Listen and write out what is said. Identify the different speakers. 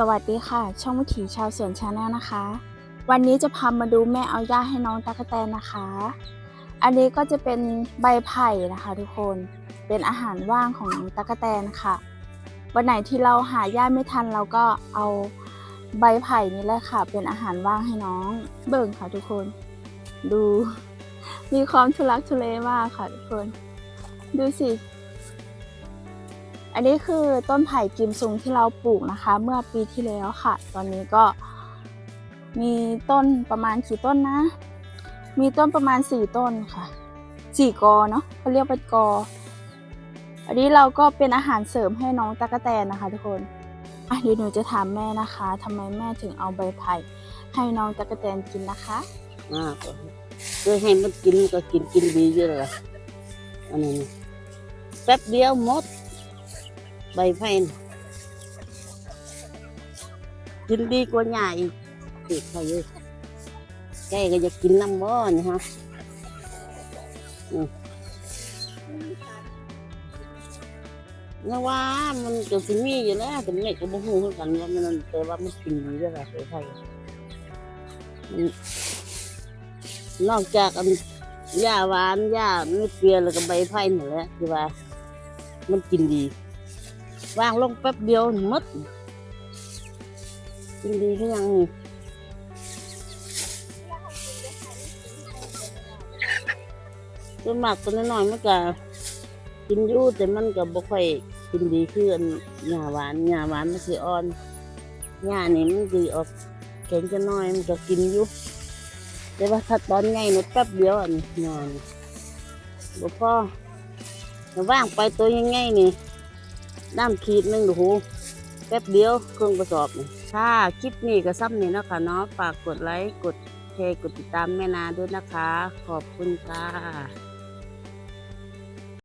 Speaker 1: สวัสดีค่ะ ช่องวิถีชาวสวนชาแนลนะคะ วันนี้จะพามาดูแม่เอาหญ้าให้น้องตะกแตนนะคะ อันนี้ก็จะเป็นใบไผ่นะคะทุกคนเป็นอาหารว่างของน้องตะกแตนค่ะ วันไหนที่เราหาหญ้าไม่ทันเราก็เอาใบไผ่นี่แหละค่ะ เป็นอาหารว่างให้น้องเบิ่งค่ะทุกคน ดู มีความทุลักทุเลมากค่ะทุกคน ดูสิ อันนี้คือต้นไผ่กิมซุงที่เราปลูกนะคะ เมื่อปีที่แล้วค่ะ ตอนนี้ก็มีต้นประมาณกี่ต้นนะ มีต้นประมาณสี่ต้นค่ะสี่กอเนาะเขาเรียกเป็นกอ อันนี้เราก็เป็นอาหารเสริมให้น้องตะกะแตนนะคะ ทุกคนอะเดี๋ยวหนูจะถามแม่นะคะทำไมแม่ถึงเอาใบไผ่ให้น้องตะกะแตนกินนะคะ
Speaker 2: อ่าก็คือให้มันกินก็กินกินดีอยู่แล้วล่ะอันนี้แป๊บเดียวหมด ใบไผ่น่ะกินดีกว่าหญ้าอีกติดไปเยอะแกก็จะกินน้ำบ่อนฮะนะว่ามันก็สิมีอยู่แล้วแต่แม่ก็บ่ฮู้คือกันว่ามันแต่ว่ามันกินดีด้วยล่ะใบไผ่มันนอกจากอันหญ้าหวานหญ้าไม่เปรียวแล้วก็ใบไผ่นี่แหละที่ว่า มันกินดี วางลงแป๊บเดียวหมดกินดีก็ยังนี่ส่วนมากตัวน้อยๆมันก็กินยู่แต่มันก็บ่ค่อยกินดีคืออันหญ้าหวานหญ้าหวานมันสิอ่อนหญ้านี่มันสิออกแข็งจะน้อยมันก็กินอยู่แต่ว่าถ้าตอนไงเนี่ยแป๊บเดียวอันงานบ่พอแต่ว่างไปตัวยังไงนี่ น้ำขีดหนึงดูหูแป๊บเดียวเครื่องประสอบถ้าคลิปนี้ก็ซ้ำนี่นะคะเนาะฝากกดไลค์กดแชร์กดติดตามแม่นาด้วยนะคะ ขอบคุณค่ะ